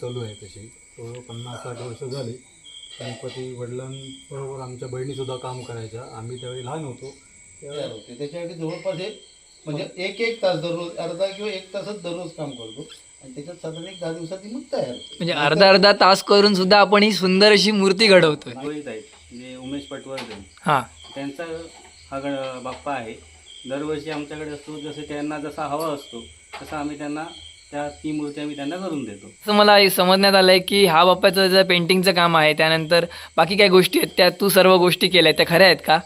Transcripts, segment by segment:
चालू आहे तशी. जवळ पन्नास साठ वर्ष झाली. गणपती वडिलांबरोबर आमच्या बहिणीसुद्धा काम करायच्या. आम्ही त्यावेळी लहान होतो. तयार होते. त्याच्यासाठी जवळपास एक म्हणजे एक एक तास दररोज अर्धा किंवा एक तासच दररोज काम करतो. आणि त्याच्यात साधारण एक दहा दिवसात ती मग तयार होते. म्हणजे अर्धा अर्धा तास करून सुद्धा आपण ही सुंदर अशी मूर्ती घडवतोय. रोहित आहेत जे उमेश पटवर्धन हा. त्यांचा हा गण बाप्पा आहे. दरवर्षी आमच्याकडे असतो. जसं त्यांना जसा हवा असतो तसा आम्ही त्यांना त्या ती मूर्ती आम्ही त्यांना करून देतो. असं मला हे समजण्यात आलंय की हा बाप्पाचं जे पेंटिंगचं काम आहे त्यानंतर बाकी काही गोष्टी आहेत त्या तू सर्व गोष्टी केल्या आहेत त्या खऱ्या आहेत का?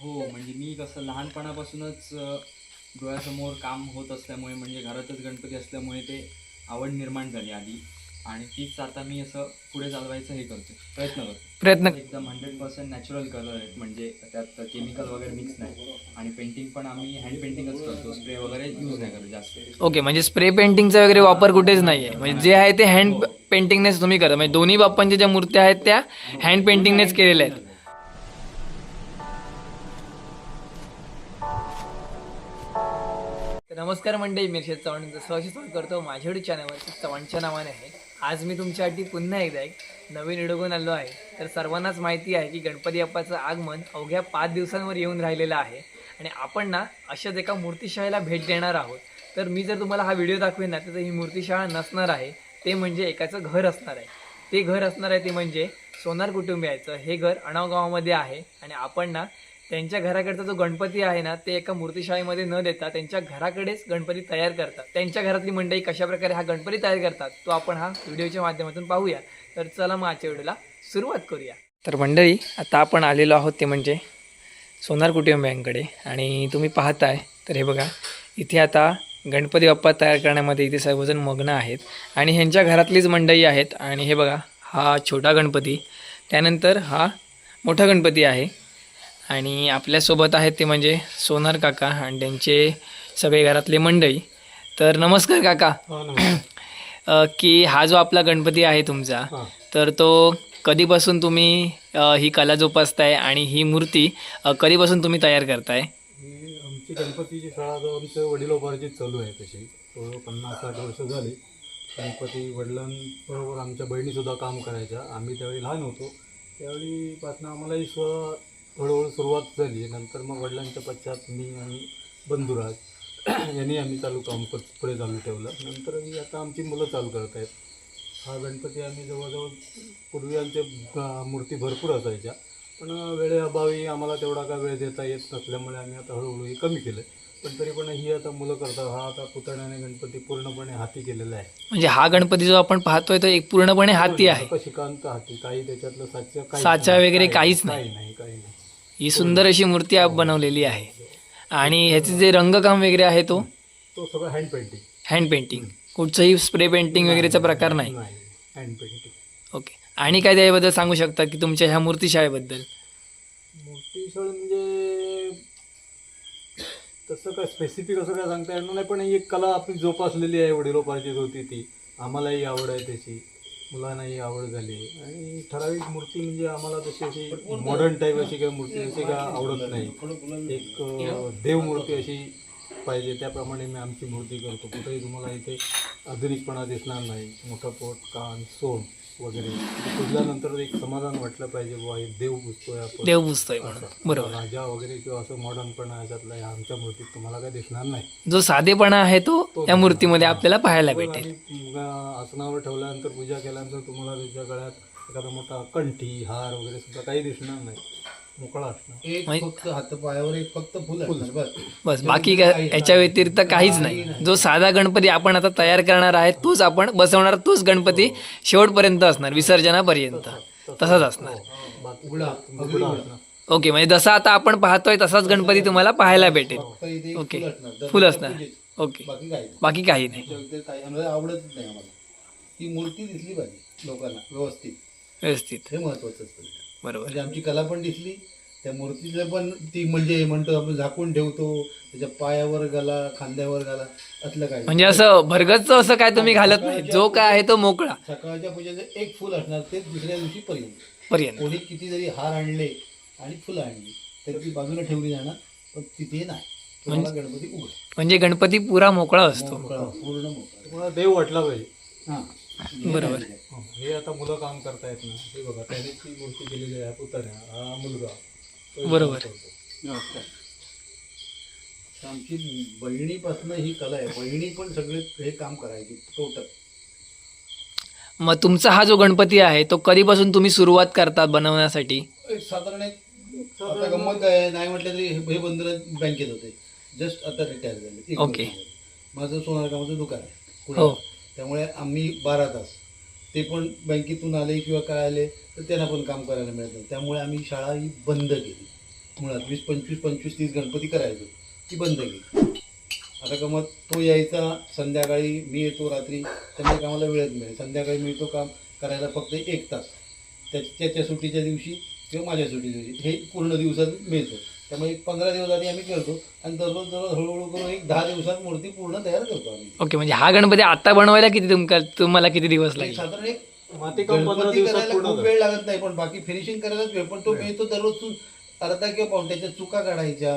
हो म्हणजे मी कसं लहानपणापासूनच अ, डोळ्यासमोर काम होत असल्यामुळे म्हणजे घरातच गणपती असल्यामुळे ते आवड निर्माण झाली आधी. आणि तीच आता मी असं पुढे चालवायचं हे करतो प्रयत्न करतो प्रयत्न एकदम हंड्रेड पर्सेंट नॅचरल कलर आहेत. म्हणजे त्यात केमिकल वगैरे मिक्स नाही. आणि पेंटिंग पण आम्ही हँड पेंटिंगच करतो. स्प्रे वगैरे यूज नाही करत जास्त. ओके म्हणजे स्प्रे पेंटिंगचा वगैरे वापर कुठेच नाही आहे म्हणजे जे आहे ते हँड पेंटिंगनेच तुम्ही करता म्हणजे दोन्ही बाप्पांच्या ज्या मूर्त्या आहेत त्या हँड पेंटिंगनेच केलेल्या आहेत. नमस्कार मंडळी मी शेत चव्हाण जसं स्वागत करतो. माझ्या युट्यूब चॅनलवर चव्हाणच्या नावाने आहे. आज मी तुमच्यासाठी पुन्हा एकदा एक नवीन व्हिडिओ घेऊन आलो आहे. तर सर्वांनाच माहिती आहे की गणपती बाप्पाचं आगमन अवघ्या पाच दिवसांवर येऊन राहिलेलं आहे. आणि आपण ना अशाच एका मूर्तीशाळेला भेट देणार आहोत. तर मी जर तुम्हाला हा व्हिडिओ दाखवेन ना तर ही मूर्तीशाळा नसणार आहे. ते म्हणजे एकाचं घर असणार आहे. ते घर असणार आहे ते म्हणजे सोनार कुटुंबियाचं. हे घर अणाव गावामध्ये आहे. आणि आपण ना त्यांच्या घराकडचा जो गणपती आहे ना ते एका मूर्तीशाळेमध्ये न देता त्यांच्या घराकडेच गणपती तयार करतात. त्यांच्या घरातली मंडळी कशा प्रकारे हा गणपती तयार करतात तो आपण हा व्हिडिओच्या माध्यमातून पाहूया. तर चला मग आजच्या व्हिडिओला सुरुवात करूया. तर मंडळी आता आपण आलेलो आहोत ते म्हणजे सोनार कुटुंबियांकडे आणि तुम्ही पाहताय तर हे बघा इथे आता गणपती बाप्पा तयार करण्यामध्ये इथे सर्वजण मग्न आहेत. आणि ह्यांच्या घरातलीच मंडळी आहेत. आणि हे बघा हा छोटा गणपती. त्यानंतर हा मोठा गणपती आहे. आणि आपल्यासोबत आहेत ते म्हणजे सोनार काका आणि त्यांचे सगळे घरातले मंडळी. तर नमस्कार काका. हा अ, की हा जो आपला गणपती आहे तुमचा तर तो कधीपासून तुम्ही अ, ही कला जोपासताय आणि ही मूर्ती अ, कधीपासून तुम्ही तयार करताय? ही आमची गणपतीची शाळा जो आमच्या वडिलोपार्जित चालू आहे तशी. पन्नास साठ वर्ष झाली. गणपती वडिलांबरोबर आमच्या बहिणीसुद्धा काम करायच्या. आम्ही त्यावेळी लहान होतो. त्यावेळी पासनं आम्हालाही स्व हळूहळू सुरुवात झाली. नंतर मग वडिलांच्या पश्चात मी आणि बंधुराज यांनी आम्ही चालू काम पुढे चालू ठेवलं. नंतर ही आता आमची मुलं चालू करत आहेत. हा गणपती आम्ही जवळजवळ पूर्वी आमच्या मूर्ती भरपूर असायच्या. पण वेळेअभावी आम्हाला तेवढा काय वेळ देता येत नसल्यामुळे आम्ही आता हळूहळू हे कमी केलं पण तरी पण ही आता मुलं करतात हा आता पुतण्याने गणपती पूर्णपणे हाती केलेला आहे. म्हणजे हा गणपती जो आपण पाहतोय तो एक पूर्णपणे हाती आहे. शिकांत हाती. काही त्याच्यातलं साच्या साचा वगैरे काहीच नाही. काही नाही काही नाही. ही सुंदर अशी मूर्ती आप बनवलेली आहे. आणि ह्याचे जे रंगकाम वगैरे आहे तो? तो सगळं हँड पेंटिंग हँड पेंटिंग कुठचंही स्प्रे पेंटिंग वगैरेचा प्रकार नाही. हँड पेंटिंग ओके आणि काय त्याबद्दल सांगू शकता की तुमच्या ह्या मूर्तिशाळेबद्दल? मूर्तीसळ म्हणजे तसं काय स्पेसिफिक असं काय सांगता येणार नाही पण ही एक कला आपली जोपासलेली आहे वडिलोपार्जित होती ती. आम्हालाही आवड आहे त्याची. मुलांनाही आवड झाली. आणि ठराविक मूर्ती म्हणजे आम्हाला तशी अशी मॉडर्न टाईप अशी काही मूर्ती अशी काय आवडत नाही. एक देवमूर्ती अशी पाहिजे त्याप्रमाणे मी आमची मूर्ती करतो. कुठेही तुम्हाला इथे आधुनिकपणा दिसणार नाही. मोठं पोट कान सोंड. वगैरे. पुजल्यानंतर एक समाधान वाटलं पाहिजे बुवा हे देव पुजतोय आपण. देव पुजतोय म्हणून. बरोबर. राजा वगैरे किंवा असं मॉडर्नपणा याच्यातला या आमच्या मूर्तीत तुम्हाला काय दिसणार नाही. जो साधेपणा आहे तो त्या मूर्तीमध्ये आपल्याला पाहायला भेटेल. आसनावर ठेवल्यानंतर पूजा केल्यानंतर तुम्हाला त्याच्या गळ्यात एखादा मोठा कंठी हार वगैरे सुद्धा काही दिसणार नाही. मोकळा असणार एक माहित- फक्त हातपायावर एक फक्त फुल असणार बस. बस बाकी काय याच्या व्यतिरिक्त काहीच नाही. जो साधा गणपती आपण आता तयार करणार आहे तोच आपण बसवणार तोच गणपती शेवटपर्यंत असणार विसर्जनापर्यंत. तसाच असणार. उघडा असणार ओके म्हणजे जसा आता आपण पाहतोय तसाच गणपती तुम्हाला पाहायला भेटेल. ओके. फुल असणार पूजेत. ओके. बाकी काही नाही. आवडतच नाही आम्हाला. ती मूर्ती दिसली पाहिजे लोकांना व्यवस्थित. व्यवस्थित. हे महत्वाचं असतं. बरोबर. म्हणजे आमची कला पण दिसली त्या मूर्तीला पण ती म्हणजे म्हणतो आपण झाकून ठेवतो त्याच्या पायावर गाला खांद्यावर गाला असलं काय म्हणजे असं भरगतच असं काय तुम्ही घालत नाही. जो काय आहे तो मोकळा. सकाळच्या पूजेचं एक फुल असणार ते दुसऱ्या दिवशी पर्यंत. पर्यंत. कोणी किती जरी हार आणले आणि फुलं आणली तरी ती बाजूला ठेवली जाणार पण तिथे नाही. तुम्हाला गणपती उघड. म्हणजे गणपती पुरा मोकळा असतो. पूर्ण मोकळा. देव वाटला पाहिजे. हा. बरोबर. हो, हे आता मुलं काम करतायत ना हे बघा त्याने ती मूर्ती केलेली आहे पुतण्या हा मुलगा तो बरोबर. करतो. आमची बहिणीपासून ही कला आहे बहिणी पण सगळे हे काम करायची टोटल मग तुमचा हा जो गणपती आहे तो कधीपासून तुम्ही सुरुवात करता बनवण्यासाठी एक साधारण एक आता गंमत आहे नाही म्हटलं तरी हे हे बंधन बँकेत होते जस्ट आता रिटायर झाले एक ओके. वर्ष झालं. माझं सोनार कामाचं दुकान आहे हो. त्यामुळे आम्ही बारा तास. ते पण बँकेतून आले किंवा काय आले तर त्यांना पण काम करायला मिळतं. त्यामुळे आम्ही शाळा ही बंद केली. मुळात वीस पंचवीस पंचवीस तीस गणपती करायचो. ती बंद केली. आता का मग तो यायचा संध्याकाळी मी येतो रात्री त्यामुळे कामाला वेळच मिळेल. संध्याकाळी मिळतो काम करायला फक्त एक तास. त्याच्या सुट्टीच्या दिवशी किंवा माझ्या सुट्टीच्या दिवशी. हे पूर्ण दिवसात मिळतं. त्यामुळे एक पंधरा दिवस आधी आम्ही करतो आणि दररोज दररोज हळूहळू करून एक दहा दिवसात मूर्ती पूर्ण तयार करतो आम्ही. ओके म्हणजे हा गणपती आता बनवायला किती तुमका तुम्हाला किती दिवस एक लागले? साधारण एक माती काम पंधरा गणपती दिवसात करायला पूर्ण खूप होतं. वेळ लागत नाही पण बाकी फिनिशिंग करायलाच वेळ. पण तो मिळतो दररोज तू अर्धा किंवा पाऊन त्याच्या चुका काढायच्या.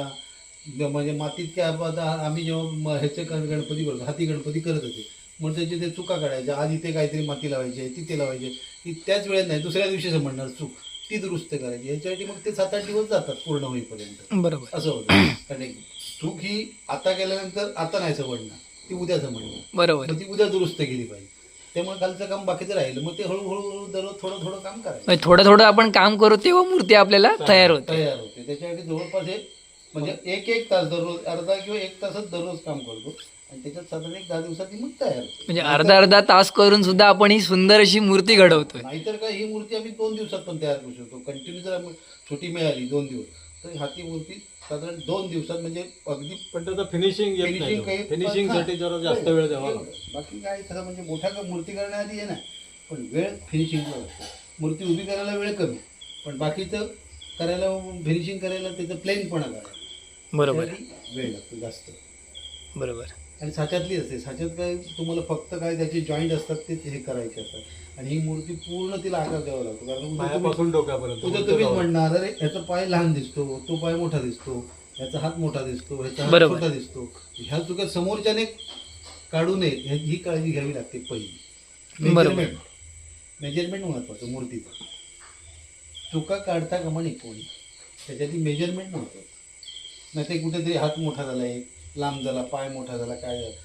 म्हणजे मातीत आता आम्ही जेव्हा म- ह्याचे गण- गणपती करतो हाती गणपती करत होते. मग त्याचे ते चुका काढायच्या. आज इथे काहीतरी माती लावायची आहे तिथे लावायची. आहे. ती त्याच वेळेत नाही दुसऱ्या दिवशी समजणार चूक ती दुरुस्त करायची. याच्यासाठी मग ते सात आठ दिवस जातात पूर्ण होईपर्यंत. बरोबर. असं होतं. कारण एक चूक ही आता केल्यानंतर आता नाही समजणार ती उद्या समजणार बरोबर. मग ती उद्या दुरुस्त केली पाहिजे. त्यामुळे कालचं काम बाकीचं राहिलं. मग ते हळूहळू हळू दररोज थोडं थोडं काम करायचं. म्हणजे थोडं थोडं आपण काम करू तेव्हा मूर्ती आपल्याला तयार होते. तयार होते. त्याच्यासाठी जवळपास हे म्हणजे एक एक तास दररोज अर्धा किंवा एक तासच दररोज काम करतो. आणि त्याच्यात साधारण एक दहा दिवसात ती मग तयार होते. म्हणजे अर्धा अर्धा तास करून सुद्धा आपण ही सुंदर अशी मूर्ती घडवतोय. नाहीतर काय ही मूर्ती आम्ही दोन दिवसात पण तयार करू शकतो. कंटिन्यू जर आम्ही छोटी मिळाली दोन दिवस तर हाती मूर्ती साधारण दोन दिवसात म्हणजे अगदी पण त्याचं फिनिशिंग येत फिनिशिंग नाही काही फिनिशिंगसाठी जरा जास्त वेळ द्यावा लागतो. बाकी काय खरं म्हणजे मोठ्या का मूर्ती करण्याआधी आहे ना पण वेळ फिनिशिंगला लागतो मूर्ती उभी करायला वेळ कमी पण बाकीचं करायला फिनिशिंग करायला त्याचं प्लेनपणा करायला. बरोबर. त्यासाठी वेळ लागतो जास्त. बरोबर. आणि साच्यातली असते. साच्यात काय तुम्हाला फक्त काय त्याचे जॉईंट असतात ते हे करायचे असतात. आणि ही मूर्ती पूर्ण तिला आकार द्यावा लागतो. कारण तुम्ही- डोक्यापर्यंत उद्या तुम्हीच म्हणणार अरे ह्याचा पाय लहान दिसतो तो पाय मोठा दिसतो ह्याचा हात मोठा दिसतो ह्याचा हात. छोटा दिसतो. ह्या चुका समोरच्याने काढू नये ही काळजी घ्यावी लागते पहिली. मेजरमेंट मेजरमेंट महत्वाचं मूर्तीचं. चुका काढता कामा कोणी. त्याच्यात मेजरमेंट महत्वाचं. नाही ते कुठेतरी हात मोठा झाला एक लांब झाला पाय मोठा झाला काय झालं?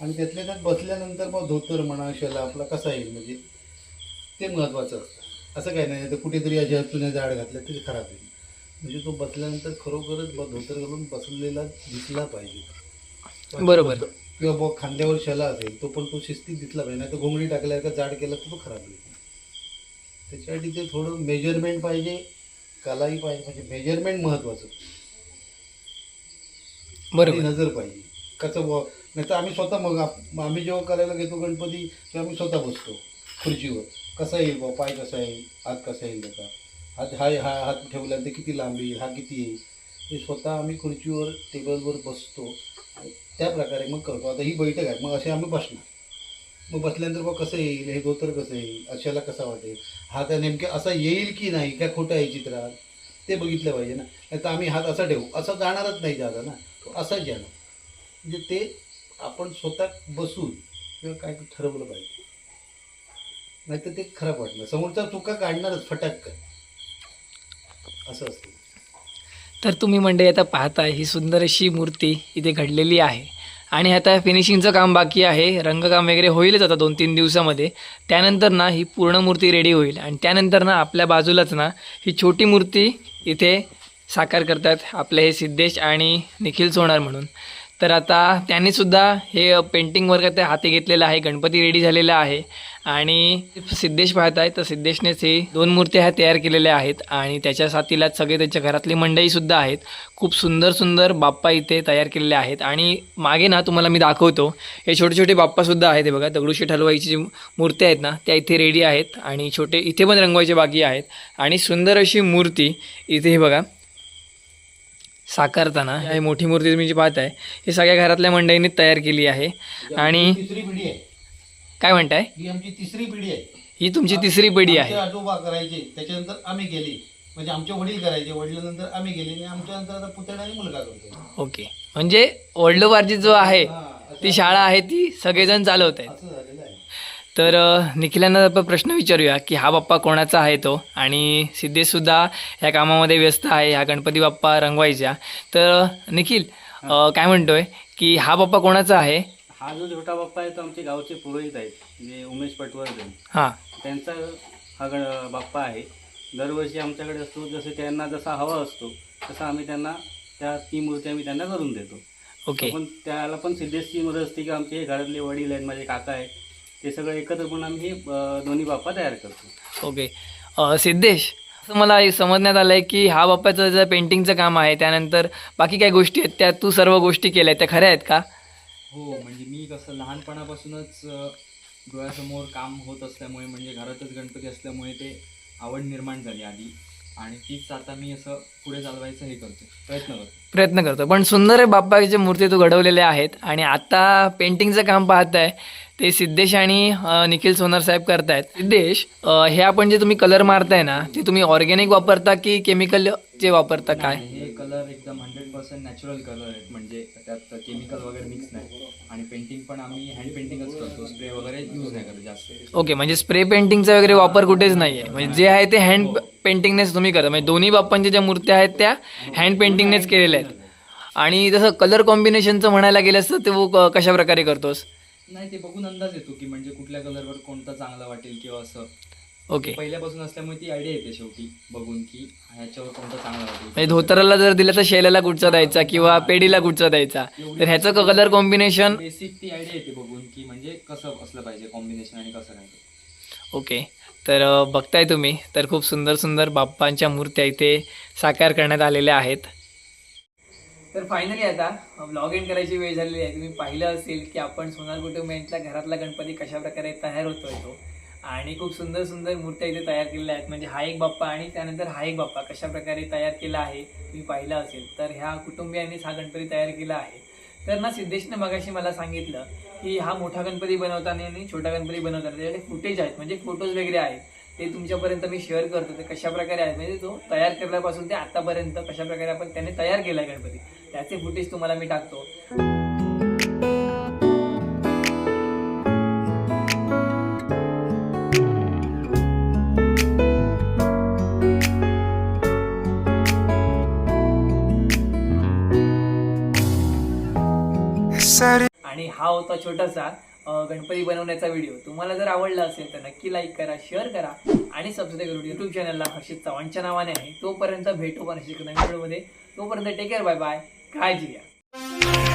आणि त्यातल्या त्यात बसल्यानंतर मग धोतर म्हणा शेला आपला कसा येईल म्हणजे ते महत्वाचं असतं. असं काही नाही तर कुठेतरी अशा चुन्या जाड घातल्या तरी खराब येईल म्हणजे तो बसल्यानंतर खरोखरच ब- धोतर घालून बसलेला दिसला पाहिजे. बरोबर. किंवा बुवा खांद्यावर शेला असेल तो पण तो शिस्तीत दिसला पाहिजे नाही तर घोंगडी टाकल्या का जाड केला तर तो खराब होईल. त्याच्यासाठी ते थोडं मेजरमेंट पाहिजे कलाही पाहिजे म्हणजे मेजरमेंट महत्वाचं. आणि बरोबर. नजर पाहिजे. कसं बुवा नाही तर आम्ही स्वतः मग आप- आम्ही जेव्हा करायला घेतो गणपती तेव्हा आम्ही स्वतः बसतो खुर्चीवर. कसा येईल बुवा पाय कसा येईल हात कसा येईल त्याचा? हात हा हा हात ठेवल्यानंतर किती लांब येईल हा किती येईल? हे स्वतः आम्ही खुर्चीवर टेबलवर बसतो. त्या प्रकारे मग करतो. आता ही बैठक आहे मग असे आम्ही बसणार. मग बसल्यानंतर बघ कसं येईल हे धोतर कसं येईल अशाला कसा वाटेल? हा त्या नेमक्या असा येईल की नाही काय खोटं आहे चित्रात? ते बघितलं पाहिजे ना. नाही तर आम्ही हात असा ठेवू. असं जाणारच नाही जागा ना. तो असाच जाणार. म्हणजे ते आपण स्वतः बसून किंवा काय ठरवलं पाहिजे. नाही तर ते खराब वाटणार. समोरचा चुका काढणारच फटाक असं असतं. तर तुम्ही मंडळी आता पाहताय ही सुंदर अशी मूर्ती इथे घडलेली आहे. आणि आता फिनिशिंगचं काम बाकी आहे. रंगकाम वगैरे होईलच आता दोन तीन दिवसामध्ये. त्यानंतर ना ही पूर्ण मूर्ती रेडी होईल. आणि त्यानंतर ना आपल्या बाजूलाच ना ही छोटी मूर्ती इथे साकार करतात आपले हे सिद्धेश आणि निखिल सोनार म्हणून. तर आता त्यानेसुद्धा हे पेंटिंग वर्ग ते हाती घेतलेलं आहे. गणपती रेडी झालेला आहे. आणि सिद्धेश पाहताय तर सिद्धेशनेच हे दोन मूर्त्या ह्या तयार केलेल्या आहेत. आणि त्याच्या साथीला सगळे त्याच्या घरातली मंडईसुद्धा आहेत. खूप सुंदर सुंदर बाप्पा इथे तयार केलेले आहेत. आणि मागे ना तुम्हाला मी दाखवतो. हे छोटे छोटे बाप्पासुद्धा आहेत हे बघा. दगडूशेठ हलवाईची जी मूर्त्या आहेत ना त्या इथे रेडी आहेत. आणि छोटे इथे पण रंगवायचे बाकी आहेत. आणि सुंदर अशी मूर्ती इथे हे बघा. साकारताना ही मोठी मूर्ती तुम्ही जी पाहताय ही सगळ्या घरातल्या मंडळींनी तयार केली आहे. आणि तिसरी पिढी आहे. काय म्हणताय? ही आमची तिसरी पिढी आहे. ही तुमची तिसरी पिढी आमचे आहे आजोबा करायचे त्याच्यानंतर आम्ही गेले. म्हणजे आमचे वडील करायचे वडिलांनंतर आम्ही गेले आणि आमच्या नंतर आता पुतण्या आणि मुलगा करतो. ओके. म्हणजे वडलोबारची जो आहे हा, असं- ती शाळा आहे ती सगळेजण चालवत आहेत असं झालेलं आहे. तर निखिलांना आपण प्रश्न विचारूया की हा बाप्पा कोणाचा आहे तो? आणि सिद्धेशसुद्धा ह्या कामामध्ये व्यस्त आहे ह्या गणपती बाप्पा रंगवायच्या. तर निखिल काय म्हणतोय की हा बाप्पा कोणाचा आहे? हा जो छोटा बाप्पा आहे तो आमचे गावचे पुरोहित आहेत म्हणजे उमेश पटवर्धन. हां. त्यांचा हा गण बाप्पा आहे. दरवर्षी आमच्याकडे असतो जसे त्यांना जसा हवा असतो तसा आम्ही त्यांना त्या ती मूर्ती आम्ही त्यांना करून देतो. ओके. पण त्याला पण सिद्धेशची मदत असते की आमचे हे घरातले वडील आहेत माझे काका आहेत ते सगळे एकत्र पण आम्ही हे दोन्ही बाप्पा तयार करतो. ओके. सिद्धेश असं मला हे समजण्यात आलं आहे की हा बाप्पाचं जर पेंटिंगचं काम आहे त्यानंतर बाकी काही गोष्टी आहेत त्या तू सर्व गोष्टी केल्या आहेत त्या खऱ्या आहेत का? हो म्हणजे मी कसं लहानपणापासूनच डोळ्यासमोर काम होत असल्यामुळे म्हणजे घरातच गणपती असल्यामुळे ते आवड निर्माण झाली आधी. आणि तीच आता मी असं पुढे चालवायचं हे करतो प्रयत्न करतो प्रयत्न करतो पण सुंदर बाप्पाच्या मूर्ती तू घडवलेल्या आहेत आणि आता पेंटिंगचं काम पाहत आहे ते सिद्धेश आणि निखिल सोनार साहेब करतायत. सिद्धेश हे आपण जे तुम्ही कलर मारताय ना ते तुम्ही ऑर्गॅनिक वापरता की केमिकल जे वापरता काय? हे कलर एकदम हंड्रेड पर्सेंट नॅचरल कलर आहेत. म्हणजे त्यात केमिकल वगैरे मिक्स नाही. आणि पेंटिंग पण आम्ही हँड पेंटिंगच करतो. स्प्रे वगैरे यूज नाही करत जास्त. ओके म्हणजे स्प्रे पेंटिंगचा वगैरे वापर कुठेच नाही आहे म्हणजे जे आहे ते हँड पेंटिंगनेच तुम्ही करता. म्हणजे दोन्ही बाप्पांच्या ज्या मूर्त्या आहेत त्या हँड पेंटिंगनेच केलेल्या आहेत. आणि जसं कलर कॉम्बिनेशनचं म्हणायला गेलं तर तू कशा प्रकारे करतोस? नाही ते बघून अंदाज येतो की म्हणजे कुठल्या कलरवर कोणता चांगला वाटेल किंवा असं. ओके पहिल्यापासून असल्यामुळे ती आयडिया येते शेवटी बघून की ह्याच्यावर कोणता चांगला वाटेल. म्हणजे धोतराला जर दिलं तर शेल्याला कुठचा द्यायचा किंवा पेडीला कुठचा द्यायचा. तर ह्याचं कलर कॉम्बिनेशन बेसिक ती आयडिया येते बघून की म्हणजे कसं असलं पाहिजे कॉम्बिनेशन आणि कसं ते. ओके तर अ, बघताय तुम्ही. तर खूप सुंदर सुंदर बाप्पांच्या मूर्त्या इथे साकार करण्यात आलेल्या आहेत. तर फायनली आता ब्लॉग इन करायची वेळ झालेली आहे. तुम्ही पाहिलं असेल की आपण सोनार कुटुंबियांच्या घरातला गणपती कशा प्रकारे तयार होतोय तो. आणि खूप सुंदर सुंदर मूर्त्या इथे तयार केलेल्या आहेत. म्हणजे हा एक बाप्पा आणि त्यानंतर हा एक बाप्पा कशा प्रकारे तयार केला आहे तुम्ही पाहिलं असेल. तर ह्या कुटुंबियांनीच हा गणपती तयार केला आहे. तर ना सिद्धेशनं मगाशी मला सांगितलं की हा मोठा गणपती बनवताना आणि छोटा गणपती बनवताना त्याच्याकडे फुटेज आहेत. म्हणजे फोटोज वगैरे आहेत. ते तुमच्यापर्यंत मी शेअर करतो. ते कशा प्रकारे आहेत म्हणजे तो? तयार करण्यापासून ते आतापर्यंत कशा प्रकारे आपण त्याने तयार केलाय गणपती? त्याचे फुटेज तुम्हाला मी टाकतो. आणि हा होता छोटासा गणपती बनवण्याचा व्हिडिओ तुम्हाला जर आवडला असेल तर नक्की लाईक करा शेअर करा आणि सबस्क्राईब करू युट्यूब चॅनलला हर्षित चव्हाणच्या नावाने आहे. तोपर्यंत भेटू पण नवीन व्हिडिओमध्ये तोपर्यंत टेक केअर बाय बाय काळजी घ्या.